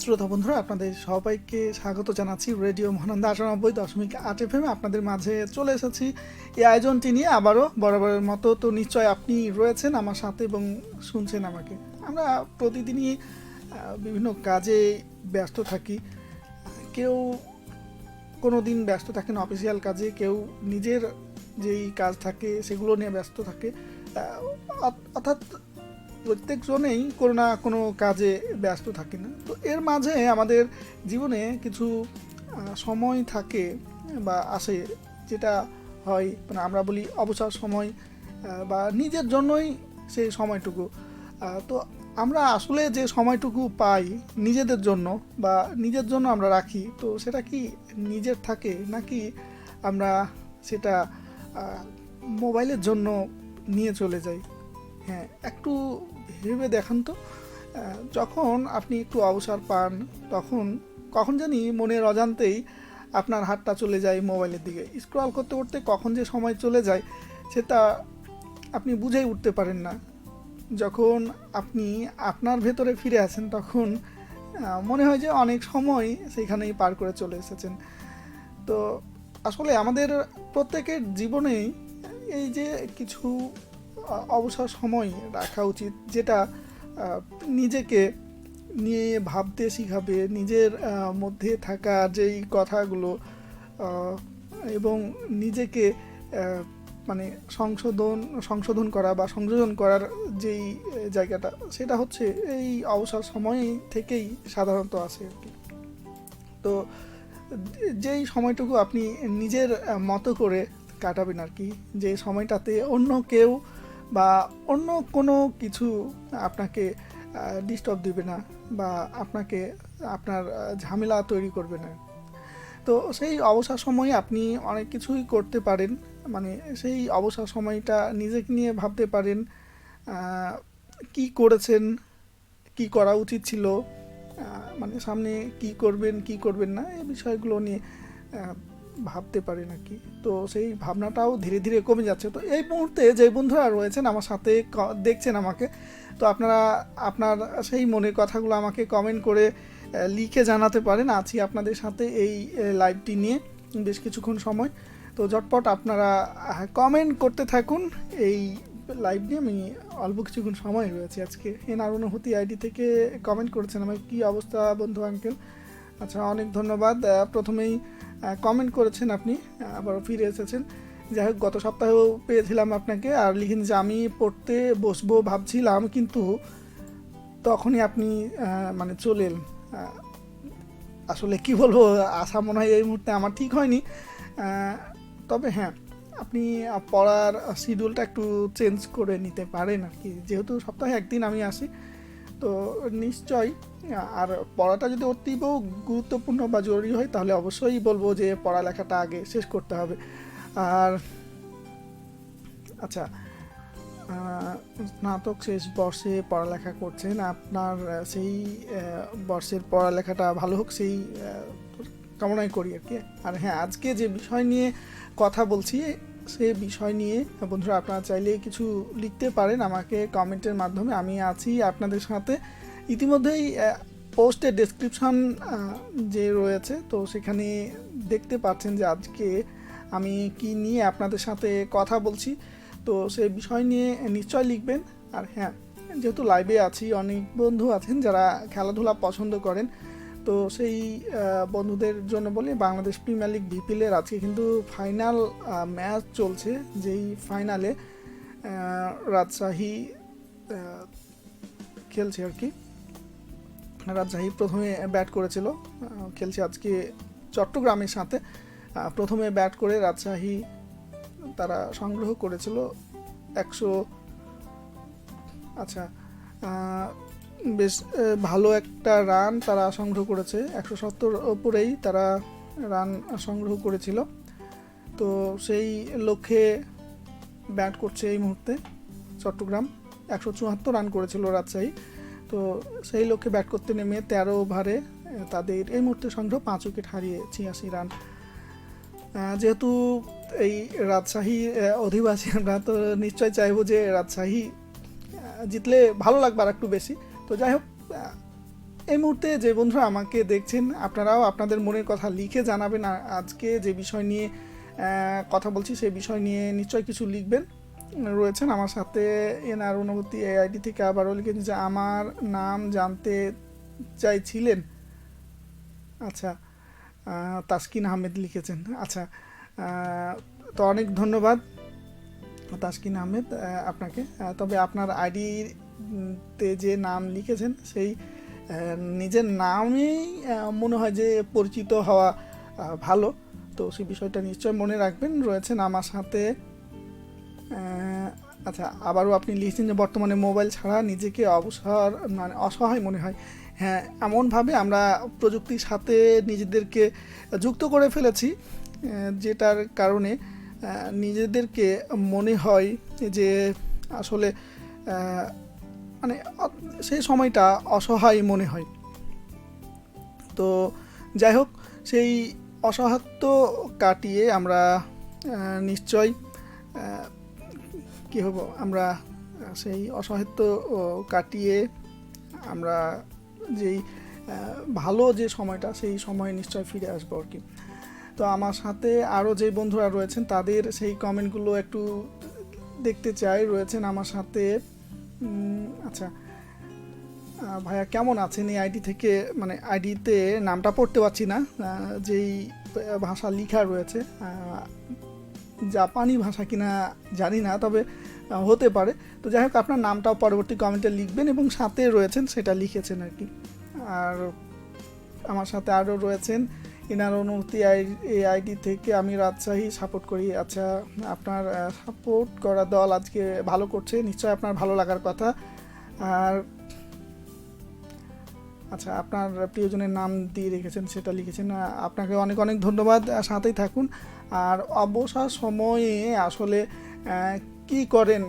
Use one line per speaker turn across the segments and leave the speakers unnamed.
শ্রোতা বন্ধুরা, আপনাদের সবাইকে স্বাগত জানাচ্ছি রেডিও মহানন্দা আটানব্বই দশমিক আট এফ আপনাদের মাঝে চলে এসেছি এই আয়োজনটি নিয়ে। আবারও বরাবরের মতো তো নিশ্চয় আপনি রয়েছেন আমার সাথে এবং শুনছেন আমাকে। আমরা প্রতিদিনই বিভিন্ন কাজে ব্যস্ত থাকি। কেউ কোনো দিন ব্যস্ত থাকেন অফিসিয়াল কাজে। কেউ নিজের যেই কাজ থাকে, সেগুলো নিয়ে ব্যস্ত থাকে। অর্থাৎ প্রত্যেকজনেই কোনো না কোনো কাজে ব্যস্ত থাকে না। তো এর মাঝে আমাদের জীবনে কিছু সময় থাকে বা আসে যেটা হয় মানে আমরা বলি অবসর সময় বা নিজের জন্যই সেই সময়টুকু। তো আমরা আসলে যে সময়টুকু পাই নিজেদের জন্য বা নিজের জন্য আমরা রাখি, তো সেটা কি নিজের থাকে নাকি আমরা সেটা মোবাইলের জন্য নিয়ে চলে যাই? হ্যাঁ একটু ভেবে দেখান তো। যখন আপনি একটু অবসর পান, তখন, কখন জানি মনের অজান্তেই আপনার হাতটা চলে যায় মোবাইলের দিকে। স্ক্রল করতে করতে কখন যে সময় চলে যায়, সেটা আপনি বুঝেই উঠতে পারেন না। যখন আপনি আপনার ভেতরে ফিরে আসেন, তখন মনে হয় যে অনেক সময় সেইখানেই পার করে চলে এসেছেন। তো আসলে আমাদের প্রত্যেকের জীবনেই এই যে কিছু অবসর সময় রাখা উচিত, যেটা নিজেকে নিয়ে ভাবতে শিখাবে, নিজের মধ্যে থাকা যেই কথাগুলো এবং নিজেকে মানে সংশোধন সংশোধন করা বা সংযোজন করার যেই জায়গাটা, সেটা হচ্ছে এই অবসর সময় থেকেই সাধারণত আসে আর কি। তো যেই সময়টুকু আপনি নিজের মতো করে কাটাবেন আর কি, যে সময়টাতে অন্য কেউ বা অন্য কোনো কিছু আপনাকে ডিস্টার্ব দিবে না বা আপনাকে, আপনার ঝামেলা তৈরি করবে না। তো সেই অবসর সময়ে আপনি অনেক কিছুই করতে পারেন মানে সেই অবসর সময়টা নিজেকে নিয়ে ভাবতে পারেন কি করেছেন, কি করা উচিত ছিল মানে সামনে কি করবেন কি করবেন না, এই বিষয়গুলো নিয়ে ভাবতে পারেন নাকি তো সেই ভাবনাটাও ধীরে ধীরে কমে যাচ্ছে। তো এই মুহূর্তে যে বন্ধুরা রয়েছেন আমার সাথে দেখছেন আমাকে, তো আপনারা, আপনার সেই মনের কথাগুলো আমাকে কমেন্ট করে লিখে জানাতে পারেন। আছি আপনাদের সাথে এই লাইভটি নিয়ে বেশ কিছুক্ষণ সময়। তো ঝটপট আপনারা কমেন্ট করতে থাকুন। এই লাইভ নিয়ে আমি অল্প কিছুক্ষণ সময় রয়েছে আজকে। এনার অনুভূতি আইডি থেকে কমেন্ট করেছেন আমার কি অবস্থা বন্ধু আঙ্কেল আচ্ছা অনেক ধন্যবাদ। প্রথমেই কমেন্ট করেছেন আপনি আহ, আবার ফিরে এসেছেন। যাই হোক গত সপ্তাহেও পেয়েছিলাম আপনাকে আর লিখেন যে আমি পড়তে বসবো ভাবছিলাম কিন্তু তখনই আপনি মানে চলে এলেন। আসলে কি বলব আশা মনে হয় এই মুহূর্তে আমার ঠিক হয়নি। তবে হ্যাঁ আপনি পড়ার শিডিউলটা একটু চেঞ্জ করে নিতে পারেন আর কি। যেহেতু সপ্তাহে একদিন আমি আসি তো নিশ্চয়ই আর পড়াটা যদি অতীব গুরুত্বপূর্ণ বা জরুরি হয়, তাহলে অবশ্যই বলব যে পড়ালেখাটা আগে শেষ করতে হবে। আর আচ্ছা স্নাতক শেষ বর্ষে পড়ালেখা করছেন। আপনার সেই বর্ষের পড়ালেখাটা ভালো হোক, সেই কামনাই করি আর কি। আর হ্যাঁ আজকে যে বিষয় নিয়ে কথা বলছি, সে বিষয় নিয়ে বন্ধুরা আপনারা চাইলে কিছু লিখতে পারেন আমাকে কমেন্টের মাধ্যমে। আমি আছি আপনাদের সাথে। ইতিমধ্যেই পোস্টের ডেসক্রিপশন যে রয়েছে, তো সেখানে দেখতে পাচ্ছেন যে আজকে আমি কি নিয়ে আপনাদের সাথে কথা বলছি। তো সেই বিষয় নিয়ে নিশ্চয় লিখবেন। আর হ্যাঁ যেহেতু লাইভে আছি, অনেক বন্ধু আছেন যারা খেলাধুলা পছন্দ করেন, তো সেই বন্ধুদের জন্য বলি, বাংলাদেশ প্রিমিয়ার লিগ বিপিএলের আজকে কিন্তু ফাইনাল ম্যাচ চলছে, যেই ফাইনালে রাজশাহী খেলছে আর কি। রাজশাহী প্রথমে ব্যাট করেছিল। খেলছে আজকে চট্টগ্রামের সাথে। প্রথমে ব্যাট করে রাজশাহী তারা সংগ্রহ করেছিল একশো আচ্ছা বেশ ভালো একটা রান তারা সংগ্রহ করেছে। একশো সত্তর ওপরেই তারা রান সংগ্রহ করেছিল। তো সেই লক্ষ্যে ব্যাট করছে এই মুহূর্তে চট্টগ্রাম। একশো চুয়াত্তর রান করেছিল রাজশাহী। তো সেই লক্ষ্যে ব্যাট করতে নেমে তেরো ওভারে তাদের এই মুহূর্তে সংগ্রহ পাঁচ উইকেট হারিয়ে ছিয়াশি রান। যেহেতু এই রাজশাহী অধিবাসী, আমরা তো নিশ্চয় চাইব যে রাজশাহী জিতলে ভালো লাগবে আর একটু বেশি। তো যাই হোক এই মুহূর্তে যে বন্ধুরা আমাকে দেখছেন, আপনারাও আপনাদের মনের কথা লিখে জানাবেন। আজকে যে বিষয় নিয়ে কথা বলছি সেই বিষয় নিয়ে নিশ্চয় কিছু লিখবেন। রয়েছেন। আমার সাথে এনার অনুভূতি এআইডি থেকে আবারও লিখেছেন যে আমার নাম জানতে চাইছিলেন। আচ্ছা তাসকিন আহমেদ লিখেছেন। আচ্ছা তো অনেক ধন্যবাদ তাসকিন আহমেদ আপনাকে। তবে আপনার আইডিতে যে নাম লিখেছেন, সেই নিজের নামেই মনে হয় যে পরিচিত হওয়া ভালো। তো সেই বিষয়টা নিশ্চয় মনে রাখবেন। রয়েছেন আমার সাথে আচ্ছা আবারও আপনি লিখছেন যে বর্তমানে মোবাইল ছাড়া নিজেকে অবসর মানে অসহায় মনে হয়। হ্যাঁ এমনভাবে আমরা প্রযুক্তির সাথে নিজেদেরকে যুক্ত করে ফেলেছি যেটার কারণে নিজেদেরকে মনে হয় যে আসলে মানে সেই সময়টা অসহায় মনে হয়। তো যাই হোক, সেই অসহায়ত্ব কাটিয়ে আমরা নিশ্চয় কি হব? আমরা সেই অসহায়ত্ব কাটিয়ে আমরা যেই ভালো যে সময়টা, সেই সময় নিশ্চয় ফিরে আসব আর কি। তো আমার সাথে আরও যে বন্ধুরা রয়েছেন, তাদের সেই কমেন্টগুলো একটু দেখতে চাই। রয়েছেন আমার সাথে আচ্ছা ভাইয়া কেমন আছেন? এই আইডি থেকে মানে আইডিতে নামটা পড়তে পারছি না যেই ভাষা লেখা রয়েছে জাপানি ভাষা কিনা জানি না, তবে হতে পারে। তো যাই হোক, আপনার নামটাও পরবর্তী কমেন্টে লিখবেন এবং সাথে রয়েছেন সেটা লিখেছেন আর কি। আর আমার সাথে আরও রয়েছেন এনার অনুমতি আই- এই আইডি থেকে আমি রাজশাহী সাপোর্ট করি। আচ্ছা আপনার সাপোর্ট করা দল আজকে ভালো করছে, নিশ্চয়ই আপনার ভালো লাগার কথা। আর আচ্ছা আপনার প্রিয়জনের নাম দিয়ে রেখেছেন, সেটা লিখেছেন। আপনাকে অনেক অনেক ধন্যবাদ। সাথেই থাকুন। আর অবসর সময়ে আসলে কি করেন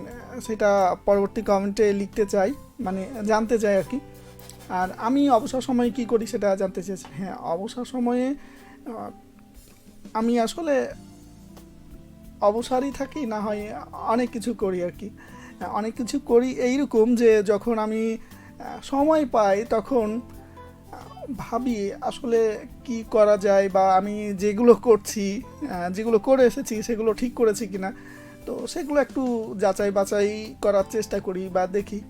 সেটা পরবর্তী কমেন্টে লিখতে চাই মানে জানতে চাই আর কি। আর আমি অবসর সময়ে কি করি সেটা জানতে চেয়েছি হ্যাঁ অবসর সময়ে আমি আসলে অবসরই থাকি, না হয় অনেক কিছু করি আর কি। অনেক কিছু করি এইরকম যে যখন আমি সময় পাই তখন ভাবি আসলে কি করা যায় বা আমি যেগুলো করছি যেগুলো করে এসেছি সেগুলো ঠিক করেছি কিনা, তো সেগুলো একটু যাচাই বাছাই করার চেষ্টা করি বা দেখি।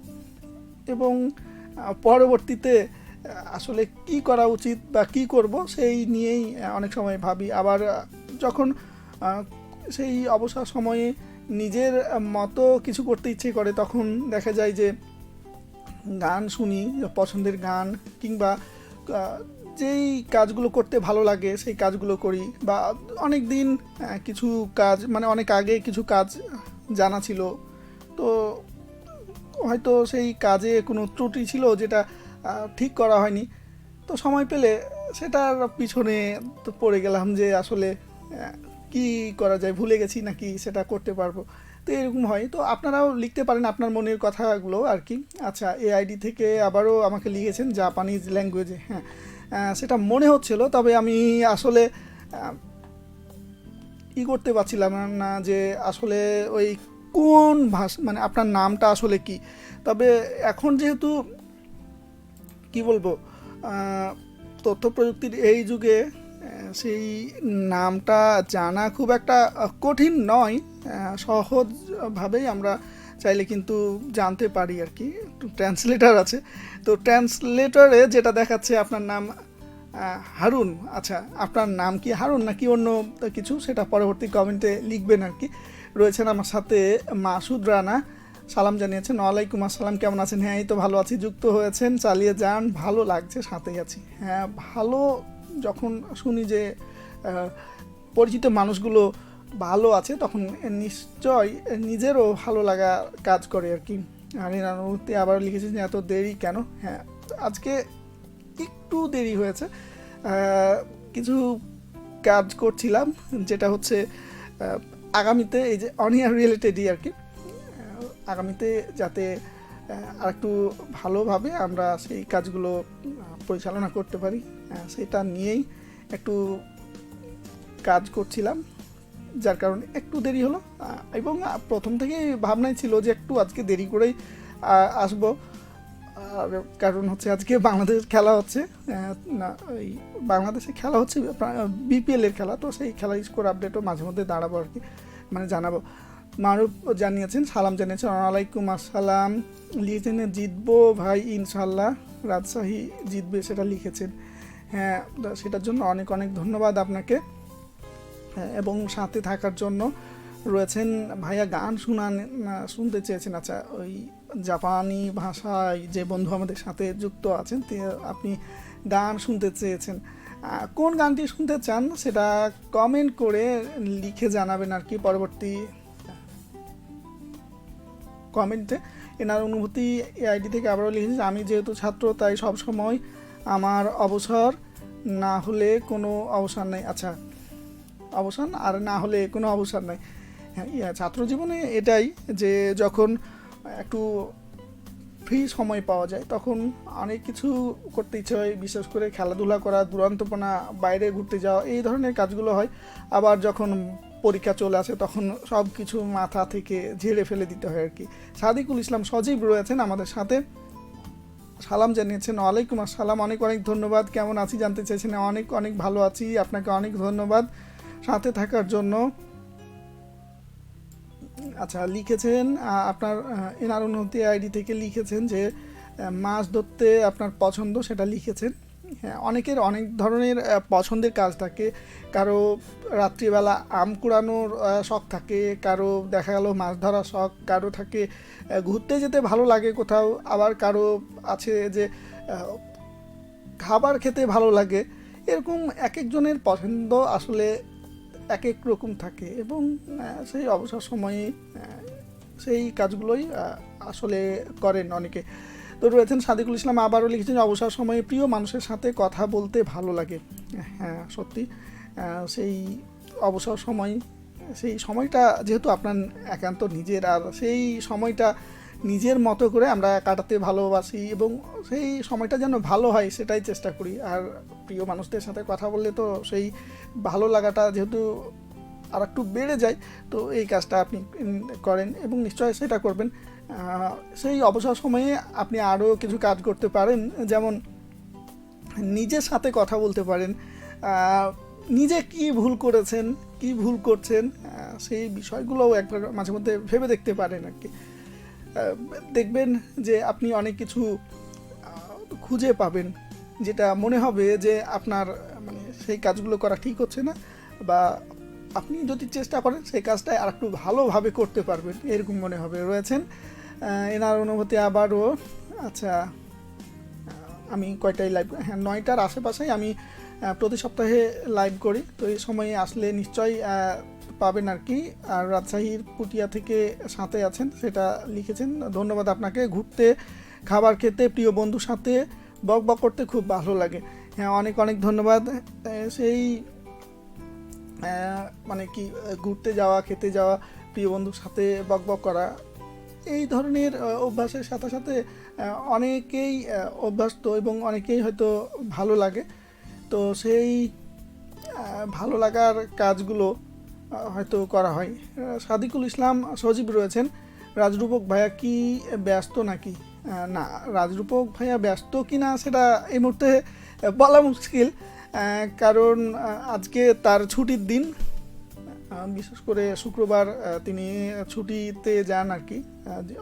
এবং পরবর্তীতে আসলে কি করা উচিত বা কি করব সেই নিয়েই অনেক সময় ভাবি। আবার যখন সেই অবসর সময়ে নিজের মতো কিছু করতে ইচ্ছে করে, তখন দেখা যায় যে, গান শুনি, পছন্দের গান কিংবা যেই কাজগুলো করতে ভালো লাগে, সেই কাজগুলো করি বা অনেক দিন কিছু কাজ মানে অনেক আগে কিছু কাজ জানা ছিল। তো হয়তো সেই কাজে কোনো ত্রুটি ছিল যেটা ঠিক করা হয়নি। তো সময় পেলে সেটার পিছনে তো পড়ে গেলাম যে আসলে কি করা যায়, ভুলে গেছি নাকি সেটা করতে পারব। তো এরকম হয়। তো আপনারাও লিখতে পারেন আপনার মনের কথাগুলো আর কি। আচ্ছা এই আইডি থেকে আবারও আমাকে লিখেছেন জাপানিজ ল্যাঙ্গুয়েজে হ্যাঁ। সেটা মনে হচ্ছিল, তবে আমি আসলে ই করতে পারছিলাম না যে আসলে ওই কোন ভাষা মানে আপনার নামটা আসলে কি। তবে এখন যেহেতু, কি বলব তথ্য প্রযুক্তির এই যুগে সেই নামটা জানা খুব একটা কঠিন নয়। সহজভাবেই আমরা চাইলে কিন্তু জানতে পারি আর কি। ট্রান্সলেটার আছে। তো ট্রান্সলেটরে যেটা দেখাচ্ছে আপনার নাম হারুন। আচ্ছা আপনার নাম কি হারুন নাকি অন্য কিছু? সেটা পরবর্তী কমেন্টে লিখবেন আর কি। রয়েছেন আমার সাথে মাসুদ রানা। সালাম জানিয়েছেন, ওয়ালাইকুম আসসালাম, কেমন আছেন? হ্যাঁ এই তো ভালো আছি, যুক্ত হয়েছেন, চালিয়ে যান, ভালো লাগছে, সাথেই আছি। হ্যাঁ ভালো যখন শুনি যে পরিচিত মানুষগুলো ভালো আছে, তখন নিশ্চয় নিজেরও ভালো লাগা কাজ করে আর কি। এর অনুভূতি আবার লিখেছেন যে, এত দেরি কেন? হ্যাঁ আজকে একটু দেরি হয়েছে। কিছু কাজ করছিলাম, যেটা হচ্ছে আগামীতে এই যে অনিয়ার রিলেটেডই আর কি আগামীতে যাতে আর একটু ভালোভাবে আমরা সেই কাজগুলো পরিচালনা করতে পারি। সেটা নিয়েই একটু কাজ করছিলাম। যার কারণে একটু দেরি হলো। এবং প্রথম থেকেই ভাবনাই ছিল যে একটু আজকে দেরি করেই আসব। আর কারণ হচ্ছে আজকে বাংলাদেশ খেলা হচ্ছে। না, এই বাংলাদেশে খেলা হচ্ছে বিপিএলের খেলা, তো সেই খেলার স্কোর আপডেটও মাঝে মধ্যে দাঁড়াবো আর কি মানে জানাব। মারুফ জানিয়েছেন, সালাম জানিয়েছেন ওয়ালাইকুম আসসালাম। লিখেছেন, জিতবো ভাই ইনশাল্লাহ রাজশাহী জিতবে, সেটা লিখেছেন। হ্যাঁ সেটার জন্য অনেক অনেক ধন্যবাদ আপনাকে। এবং সাথে থাকার জন্য রয়েছেন ভাইয়া গান শুনান শুনতে চেয়েছেন। আচ্ছা ওই জাপানি ভাষায় যে বন্ধু আমাদের সাথে যুক্ত আছেন আপনি গান শুনতে চেয়েছেন। কোন গানটি শুনতে চান সেটা কমেন্ট করে লিখে জানাবেন আর কি পরবর্তী কমেন্টে এনার অনুভূতি আইডি থেকে আবারও লিখেছি আমি যেহেতু ছাত্র, তাই সব সময় আমার অবসর না হলে কোনো অবসর নেই। আচ্ছা অবসান, আর না হলে কোনো অবসান নাই। হ্যাঁ ছাত্র জীবনে এটাই যে যখন একটু ফ্রি সময় পাওয়া যায়, তখন অনেক কিছু করতে ইচ্ছে হয়, বিশেষ করে খেলাধুলা করা, দুরন্তপনা, বাইরে ঘুরতে যাওয়া, এই ধরনের কাজগুলো হয়। আবার যখন পরীক্ষা চলে আসে, তখন সব কিছু মাথা থেকে ঝেড়ে ফেলে দিতে হয় আর কি। সাদিকুল ইসলাম সজীব রয়েছেন আমাদের সাথে। সালাম জানিয়েছেন, ওয়ালাইকুম আসসালাম। অনেক অনেক ধন্যবাদ। কেমন আছি জানতে চাইছেন? অনেক অনেক ভালো আছি। আপনাকে অনেক ধন্যবাদ। সাথে থাকার জন্য। আচ্ছা লিখেছেন আপনার এনার উন্নতি আইডি থেকে লিখেছেন যে মাছ ধরতে আপনার পছন্দ সেটা লিখেছেন। হ্যাঁ অনেকের অনেক ধরনের পছন্দের কাজ থাকে। কারও রাত্রিবেলা আম কুড়ানোর শখ থাকে, কারও দেখা গেল মাছ ধরার শখ, কারও থাকে ঘুরতে যেতে ভালো লাগে কোথাও, আবার কারও আছে যে খাবার খেতে ভালো লাগে। এরকম এক একজনের পছন্দ আসলে এক এক রকম থাকে এবং সেই অবসর সময়ে সেই কাজগুলোই আসলে করেন অনেকে। তো রয়েছেন সাদিকুল ইসলাম, আবারও লিখেছেন, অবসর সময়ে প্রিয় মানুষের সাথে কথা বলতে ভালো লাগে। হ্যাঁ সত্যি সেই অবসর সময়, সেই সময়টা যেহেতু আপনার একান্ত নিজের, আর সেই সময়টা নিজের মতো করে আমরা কাটাতে ভালোবাসি এবং সেই সময়টা যেন ভালো হয় সেটাই চেষ্টা করি। আর প্রিয় মানুষদের সাথে কথা বললে তো সেই ভালো লাগাটা যেহেতু আর একটু বেড়ে যায়, তো এই কাজটা আপনি করেন এবং নিশ্চয়ই সেটা করবেন। সেই অবসর সময়ে আপনি আরও কিছু কাজ করতে পারেন, যেমন নিজের সাথে কথা বলতে পারেন। নিজে কি ভুল করেছেন, কি ভুল করছেন সেই বিষয়গুলোও একবার মাঝে মধ্যে ভেবে দেখতে পারেন আর কি দেখবেন যে আপনি অনেক কিছু খুঁজে পাবেন। যেটা মনে হবে যে আপনার মানে সেই কাজগুলো করা ঠিক হচ্ছে না বা আপনি যদি চেষ্টা করেন সেই কাজটা আর একটু ভালোভাবে করতে পারবেন, এরকম মনে হবে। রয়েছেন এনার অনুভূতি আবারও। আচ্ছা আমি কয়টায় লাইভ হ্যাঁ নয়টার আশেপাশেই আমি প্রতি সপ্তাহে লাইভ করি। তো এই সময়ে আসলে নিশ্চয়ই পাবেন আর কি। আর রাজশাহীর পুটিয়া থেকে সাথে আছেন, সেটা লিখেছেন। ধন্যবাদ আপনাকে। ঘুরতে, খাবার খেতে, প্রিয় বন্ধুর সাথে বক বক করতে খুব ভালো লাগে। হ্যাঁ অনেক অনেক ধন্যবাদ। সেই মানে কি, ঘুরতে যাওয়া, খেতে যাওয়া, প্রিয় বন্ধুর সাথে বক বক করা, এই ধরনের অভ্যাসের সাথে সাথে অনেকেই অভ্যস্ত এবং অনেকেই হয়তো ভালো লাগে। তো সেই ভালো লাগার কাজগুলো হয়তো করা হয়। সাদিকুল ইসলাম সজীব রয়েছেন। রাজরূপক ভাইয়া কি ব্যস্ত নাকি? না, রাজরূপক ভাইয়া ব্যস্ত কি না সেটা এই মুহূর্তে বলা মুশকিল। কারণ আজকে তার ছুটির দিন। বিশেষ করে শুক্রবার তিনি ছুটিতে যান আর কি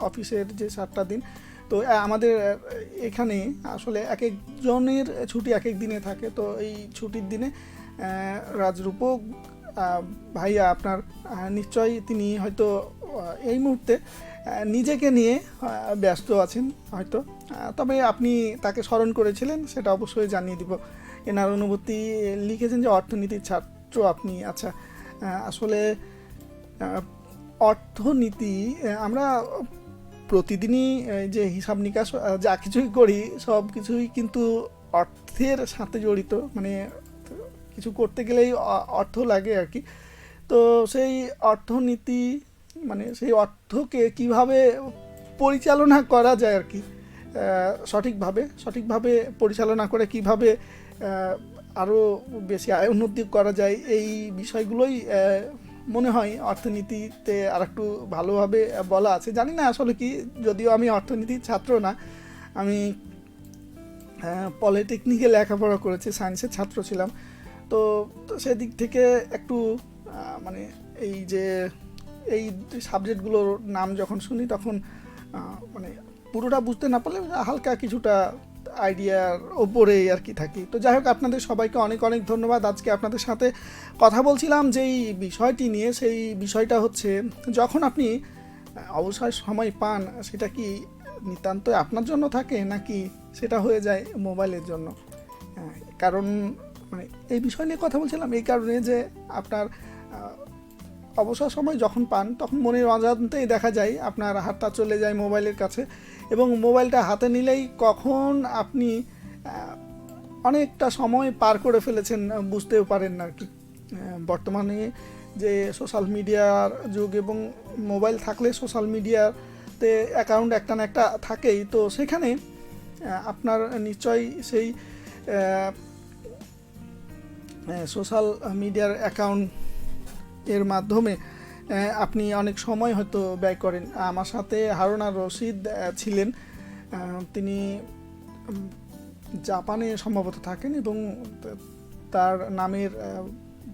অফিসের যে সাতটা দিন। তো আমাদের এখানে আসলে এক একজনের ছুটি এক এক দিনে থাকে। তো, এই ছুটির দিনে রাজরূপক ভাইয়া আপনার নিশ্চয়ই তিনি হয়তো এই মুহূর্তে নিজেকে নিয়ে ব্যস্ত আছেন হয়তো। তবে আপনি তাকে স্মরণ করেছিলেন, সেটা অবশ্যই জানিয়ে দিব। এনার অনুভূতি লিখেছেন যে অর্থনীতির ছাত্র আপনি আচ্ছা আসলে অর্থনীতি আমরা প্রতিদিনই যে হিসাব নিকাশ যা কিছুই করি সব কিছুই কিন্তু অর্থের সাথে জড়িত মানে কিছু করতে গেলেই অর্থ লাগে আর কি। তো সেই অর্থনীতি মানে সেই অর্থকে কীভাবে পরিচালনা করা যায় আর কি সঠিকভাবে সঠিকভাবে পরিচালনা করে কীভাবে আরও বেশি আয় উন্নতি করা যায়, এই বিষয়গুলোই মনে হয় অর্থনীতিতে আর একটু ভালোভাবে বলা আছে। জানি না আসলে কি, যদিও আমি অর্থনীতির ছাত্র না, আমি পলিটেকনিকে লেখাপড়া করেছি, সায়েন্সের ছাত্র ছিলাম। তো সেদিক থেকে একটু মানে এই যে এই সাবজেক্টগুলোর নাম যখন শুনি তখন মানে পুরোটা বুঝতে না পারলে হালকা কিছুটা আইডিয়ার ওপরেই আর কি থাকি। তো যাই হোক আপনাদের সবাইকে অনেক অনেক ধন্যবাদ। আজকে আপনাদের সাথে কথা বলছিলাম যেই বিষয়টি নিয়ে সেই বিষয়টা হচ্ছে যখন আপনি অবসর সময় পান সেটা কি নিতান্ত আপনার জন্য থাকে নাকি সেটা হয়ে যায় মোবাইলের জন্য? হ্যাঁ, কারণ মানে এই বিষয় নিয়ে কথা বলছিলাম এই কারণে যে আপনার অবসর সময় যখন পান, তখন মনের অজান্তেই দেখা যায় আপনার হাতটা চলে যায় মোবাইলের কাছে এবং মোবাইলটা হাতে নিলেই কখন আপনি অনেকটা সময় পার করে ফেলেছেন, বুঝতেও পারেন না কি বর্তমানে যে সোশ্যাল মিডিয়ার যুগ এবং মোবাইল থাকলে সোশ্যাল মিডিয়াতে অ্যাকাউন্ট একটা না একটা থাকেই, তো সেখানে আপনার নিশ্চয়ই সেই সোশ্যাল মিডিয়ার অ্যাকাউন্ট এর মাধ্যমে আপনি অনেক সময় হয়তো ব্যয় করেন। আমার সাথে হারুনা রশিদ ছিলেন। তিনি জাপানে সম্ভবত থাকেন এবং তার নামের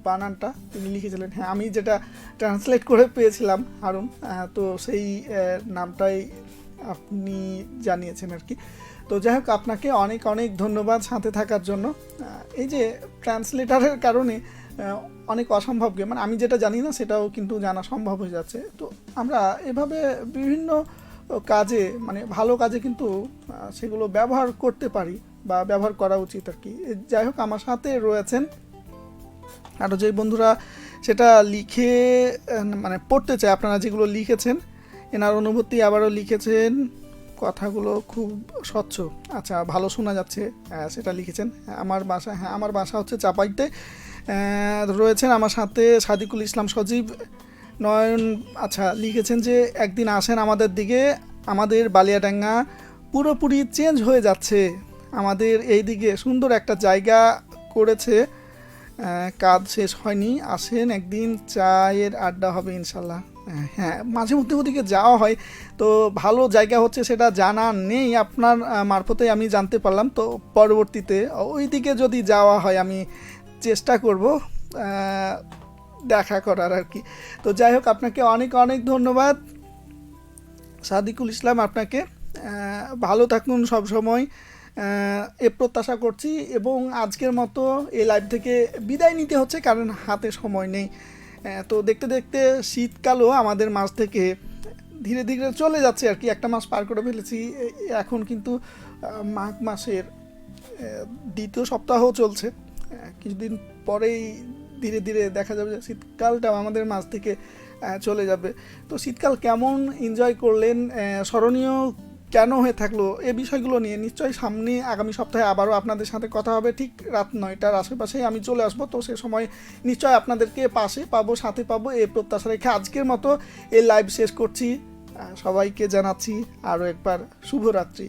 বানানটা তিনি লিখেছিলেন। হ্যাঁ আমি যেটা ট্রান্সলেট করে পেয়েছিলাম হারুন তো সেই নামটাই আপনি জানিয়েছেন আর কি। তো যাই হোক, আপনাকে অনেক অনেক ধন্যবাদ সাথে থাকার জন্য। এই যে ট্রান্সলেটারের কারণে অনেক অসম্ভবকে মানে আমি যেটা জানি না, সেটাও কিন্তু জানা সম্ভব হয়ে যাচ্ছে। তো আমরা এভাবে বিভিন্ন কাজে মানে ভালো কাজে কিন্তু সেগুলো ব্যবহার করতে পারি বা ব্যবহার করা উচিত আর কি। যাই হোক, আমার সাথে রয়েছেন আরও যে বন্ধুরা সেটা লিখে মানে পড়তে চায়, আপনারা যেগুলো লিখেছেন, এনার অনুভূতি আবারও লিখেছেন। কথাগুলো খুব স্বচ্ছ। আচ্ছা ভালো শোনা যাচ্ছে সেটা লিখেছেন। আমার বাসা হ্যাঁ আমার বাসা হচ্ছে চাপাইতে। রয়েছেন আমার সাথে সাদিকুল ইসলাম সজীব। নয়ন আচ্ছা লিখেছেন যে, একদিন আসেন আমাদের দিকে, আমাদের বালিয়াডাঙ্গা পুরোপুরি চেঞ্জ হয়ে যাচ্ছে। আমাদের এই দিকে সুন্দর একটা জায়গা করেছে। কাজ শেষ হয়নি। আসেন একদিন, চায়ের আড্ডা হবে ইনশাল্লাহ। হ্যাঁ মাঝে মধ্যে ওদিকে যাওয়া হয়। তো ভালো জায়গা হচ্ছে সেটা জানা নেই। আপনার মারফতে আমি জানতে পারলাম। তো পরবর্তীতে ওই দিকে যদি যাওয়া হয়, আমি চেষ্টা করব দেখা করার আর কি। তো যাই হোক, আপনাকে অনেক অনেক ধন্যবাদ। সাদিকুল ইসলাম আপনাকে ভালো থাকুন সব সময় এ প্রত্যাশা করছি। এবং আজকের মতো এই লাইভ থেকে বিদায় নিতে হচ্ছে, কারণ হাতে সময় নেই। তো দেখতে দেখতে শীতকালও আমাদের মাঝ থেকে ধীরে ধীরে চলে যাচ্ছে আর কি। একটা মাস পার করে ফেলেছি। এখন কিন্তু মাঘ মাসের দ্বিতীয় সপ্তাহ চলছে। কিছুদিন পরেই ধীরে ধীরে দেখা যাবে যে শীতকালটা আমাদের মাঝ থেকে চলে যাবে। তো শীতকাল কেমন এনজয় করলেন? স্মরণীয় কেন হয়ে থাকল, এ বিষয়গুলো নিয়ে নিশ্চয়ই সামনে আগামী সপ্তাহে আবারও আপনাদের সাথে কথা হবে। ঠিক রাত নয়টার আশেপাশেই আমি চলে আসব, তো সে সময় নিশ্চয়ই আপনাদেরকে পাশে পাবো, সাথে পাবো এই প্রত্যাশা রেখে আজকের মতো এই লাইভ শেষ করছি। সবাইকে জানাচ্ছি আরও একবার শুভরাত্রি।